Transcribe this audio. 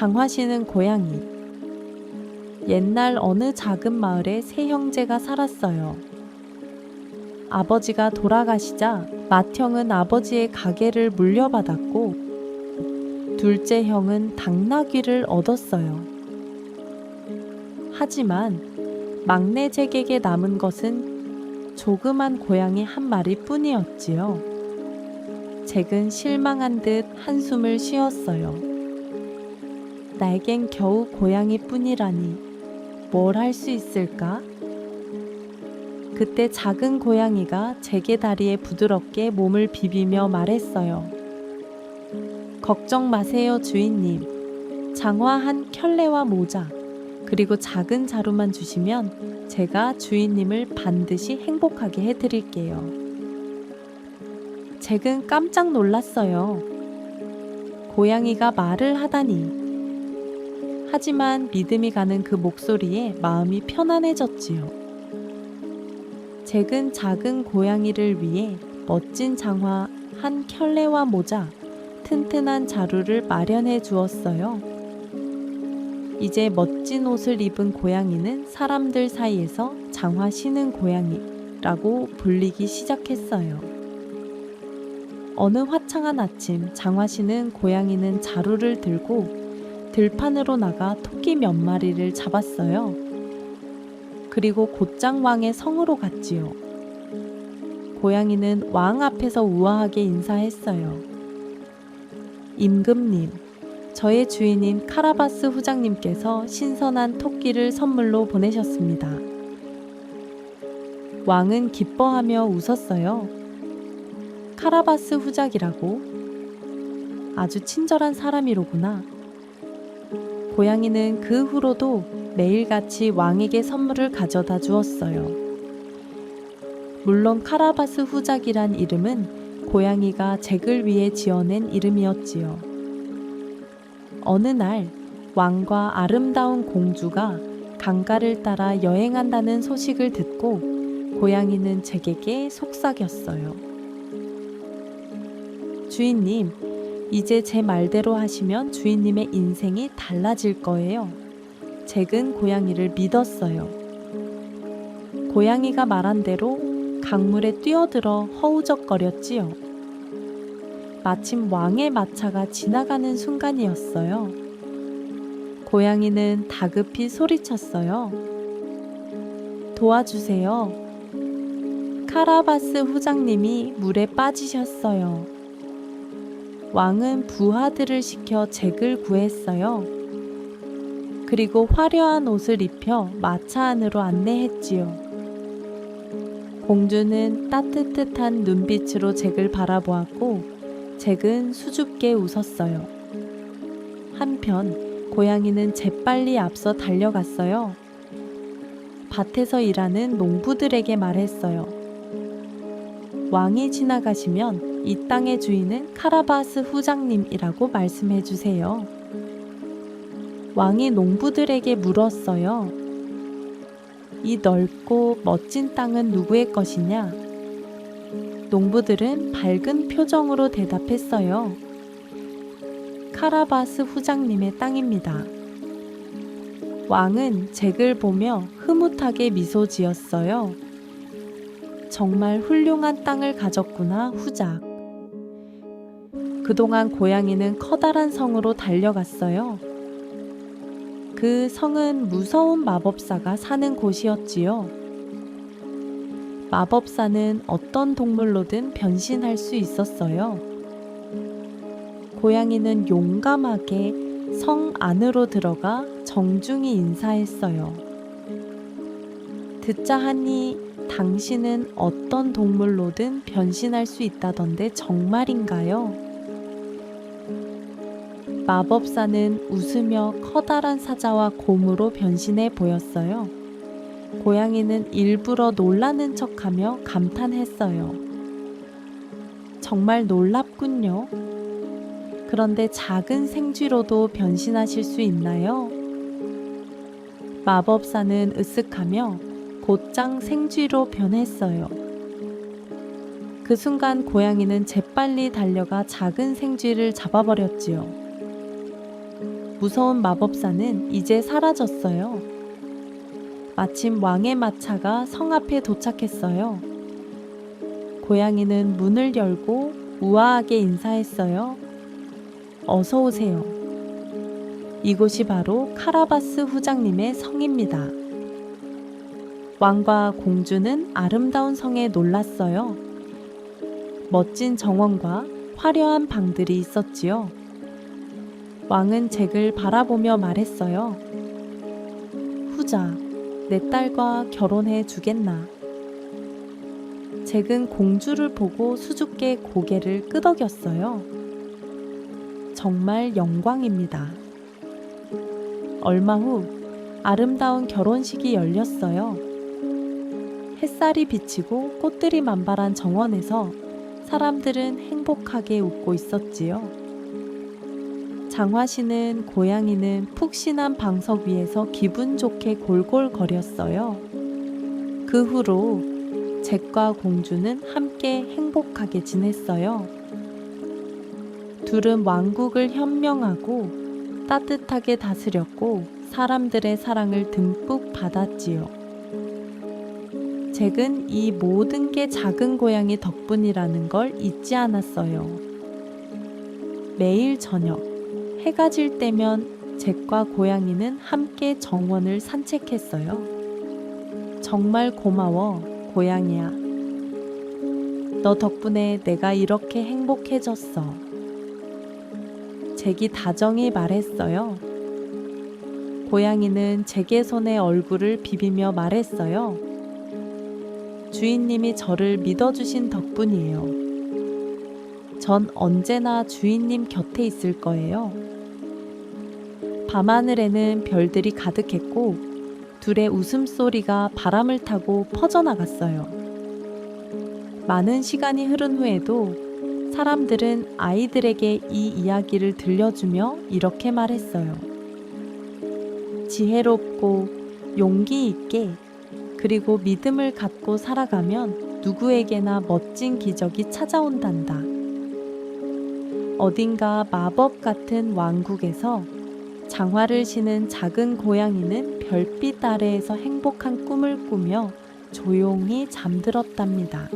장화시는 고양이. 옛날 어느 작은 마을에 세 형제가 살았어요. 아버지가 돌아가시자 맏형은 아버지의 가게를 물려받았고 둘째 형은 당나귀를 얻었어요. 하지만 막내 잭에게 남은 것은 조그만 고양이 한 마리 뿐이었지요. 잭은 실망한 듯 한숨을 쉬었어요. 나에겐 겨우 고양이 뿐이라니 뭘 할 수 있을까? 그때 작은 고양이가 잭의 다리에 부드럽게 몸을 비비며 말했어요. 걱정 마세요, 주인님. 장화 한 켤레와 모자, 그리고 작은 자루만 주시면 제가 주인님을 반드시 행복하게 해드릴게요. 잭은 깜짝 놀랐어요. 고양이가 말을 하다니. 하지만 믿음이 가는 그 목소리에 마음이 편안해졌지요. 잭은 작은 고양이를 위해 멋진 장화 한 켤레와 모자, 튼튼한 자루를 마련해 주었어요. 이제 멋진 옷을 입은 고양이는 사람들 사이에서 장화 신은 고양이라고 불리기 시작했어요. 어느 화창한 아침 장화 신은 고양이는 자루를 들고 들판으로 나가 토끼 몇 마리를 잡았어요. 그리고 곧장 왕의 성으로 갔지요. 고양이는 왕 앞에서 우아하게 인사했어요. 임금님, 저의 주인인 카라바스 후장님께서 신선한 토끼를 선물로 보내셨습니다. 왕은 기뻐하며 웃었어요. 카라바스 후작이라고? 아주 친절한 사람이로구나. 고양이는 그 후로도 매일같이 왕에게 선물을 가져다 주었어요. 물론 카라바스 후작이란 이름은 고양이가 잭을 위해 지어낸 이름이었지요. 어느 날 왕과 아름다운 공주가 강가를 따라 여행한다는 소식을 듣고 고양이는 잭에게 속삭였어요. 주인님, 이제 제 말대로 하시면 주인님의 인생이 달라질 거예요. 잭은 고양이를 믿었어요. 고양이가 말한 대로 강물에 뛰어들어 허우적거렸지요. 마침 왕의 마차가 지나가는 순간이었어요. 고양이는 다급히 소리쳤어요. 도와주세요. 카라바스 후장님이 물에 빠지셨어요. 왕은 부하들을 시켜 잭을 구했어요. 그리고 화려한 옷을 입혀 마차 안으로 안내했지요. 공주는 따뜻한 눈빛으로 잭을 바라보았고, 잭은 수줍게 웃었어요. 한편, 고양이는 재빨리 앞서 달려갔어요. 밭에서 일하는 농부들에게 말했어요. 왕이 지나가시면 이 땅의 주인은 카라바스 후장님이라고 말씀해 주세요. 왕이 농부들에게 물었어요. 이 넓고 멋진 땅은 누구의 것이냐? 농부들은 밝은 표정으로 대답했어요. 카라바스 후장님의 땅입니다. 왕은 잭을 보며 흐뭇하게 미소 지었어요. 정말 훌륭한 땅을 가졌구나, 후작. 그동안 고양이는 커다란 성으로 달려갔어요. 그 성은 무서운 마법사가 사는 곳이었지요. 마법사는 어떤 동물로든 변신할 수 있었어요. 고양이는 용감하게 성 안으로 들어가 정중히 인사했어요. 듣자 하니 당신은 어떤 동물로든 변신할 수 있다던데 정말인가요? 마법사는 웃으며 커다란 사자와 곰으로 변신해 보였어요. 고양이는 일부러 놀라는 척하며 감탄했어요. 정말 놀랍군요. 그런데 작은 생쥐로도 변신하실 수 있나요? 마법사는 으쓱하며 곧장 생쥐로 변했어요. 그 순간 고양이는 재빨리 달려가 작은 생쥐를 잡아버렸지요. 무서운 마법사는 이제 사라졌어요. 마침 왕의 마차가 성 앞에 도착했어요. 고양이는 문을 열고 우아하게 인사했어요. 어서 오세요. 이곳이 바로 카라바스 후장님의 성입니다. 왕과 공주는 아름다운 성에 놀랐어요. 멋진 정원과 화려한 방들이 있었지요. 왕은 잭을 바라보며 말했어요. 후자, 내 딸과 결혼해 주겠나? 잭은 공주를 보고 수줍게 고개를 끄덕였어요. 정말 영광입니다. 얼마 후 아름다운 결혼식이 열렸어요. 햇살이 비치고 꽃들이 만발한 정원에서 사람들은 행복하게 웃고 있었지요. 장화 씨는 고양이는 푹신한 방석 위에서 기분 좋게 골골거렸어요. 그 후로 잭과 공주는 함께 행복하게 지냈어요. 둘은 왕국을 현명하고 따뜻하게 다스렸고 사람들의 사랑을 듬뿍 받았지요. 잭은 이 모든 게 작은 고양이 덕분이라는 걸 잊지 않았어요. 매일 저녁 해가 질 때면 잭과 고양이는 함께 정원을 산책했어요. 정말 고마워, 고양이야. 너 덕분에 내가 이렇게 행복해졌어. 잭이 다정히 말했어요. 고양이는 잭의 손에 얼굴을 비비며 말했어요. 주인님이 저를 믿어주신 덕분이에요. 전 언제나 주인님 곁에 있을 거예요. 밤하늘에는 별들이 가득했고 둘의 웃음소리가 바람을 타고 퍼져나갔어요. 많은 시간이 흐른 후에도 사람들은 아이들에게 이 이야기를 들려주며 이렇게 말했어요. 지혜롭고 용기 있게 그리고 믿음을 갖고 살아가면 누구에게나 멋진 기적이 찾아온단다. 어딘가 마법 같은 왕국에서 장화를 신은 작은 고양이는 별빛 아래에서 행복한 꿈을 꾸며 조용히 잠들었답니다.